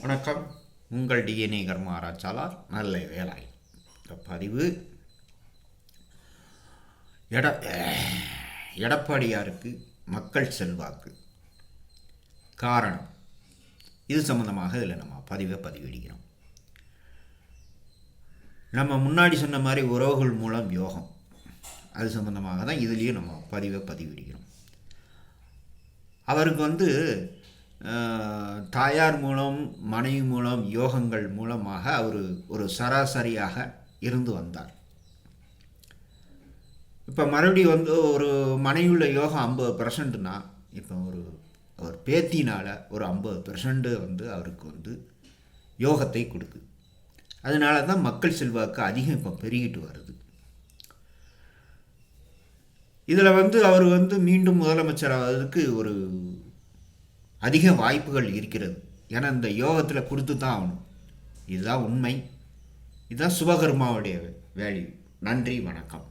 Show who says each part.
Speaker 1: வணக்கம். உங்கள் டிஎன்ஏ கர்ம ஆராய்ச்சியாளர் நல்ல வேலாய் இந்த பதிவு எட எடப்பாடியாருக்கு மக்கள் செல்வாக்கு. காரணம். இது சம்மந்தமாக இதில் நம்ம பதிவை பதிவிடுகிறோம். நம்ம முன்னாடி சொன்ன மாதிரி உறவுகள் மூலம் யோகம். அது சம்மந்தமாக தான் இதுலேயும் நம்ம பதிவை பதிவிடுகிறோம். அவருக்கு வந்து தாயார் மூலம் மனைவி மூலம் யோகங்கள் மூலமாக அவர் ஒரு சராசரியாக இருந்து வந்தார். இப்போ மறுபடியும் வந்து ஒரு மனைவியுள்ள யோகம் ஐம்பது பர்சன்ட்னா இப்போ ஒரு அவர் பேத்தினால் ஒரு ஐம்பது பெர்சன்ட் வந்து அவருக்கு வந்து யோகத்தை கொடுக்குது அதனால தான் மக்கள் செல்வாக்கு அதிகம் இப்போ பெருகிட்டு வருது. இதில் வந்து அவர் வந்து மீண்டும் முதலமைச்சர் ஆகிறதுக்கு ஒரு அதிக வாய்ப்புகள் இருக்கிறது. ஏன்னா இந்த யோகத்தில் கொடுத்து தான் ஆகணும். இதுதான் உண்மை. இதுதான் சுபகர்மாவுடைய வேல்யூ. நன்றி வணக்கம்.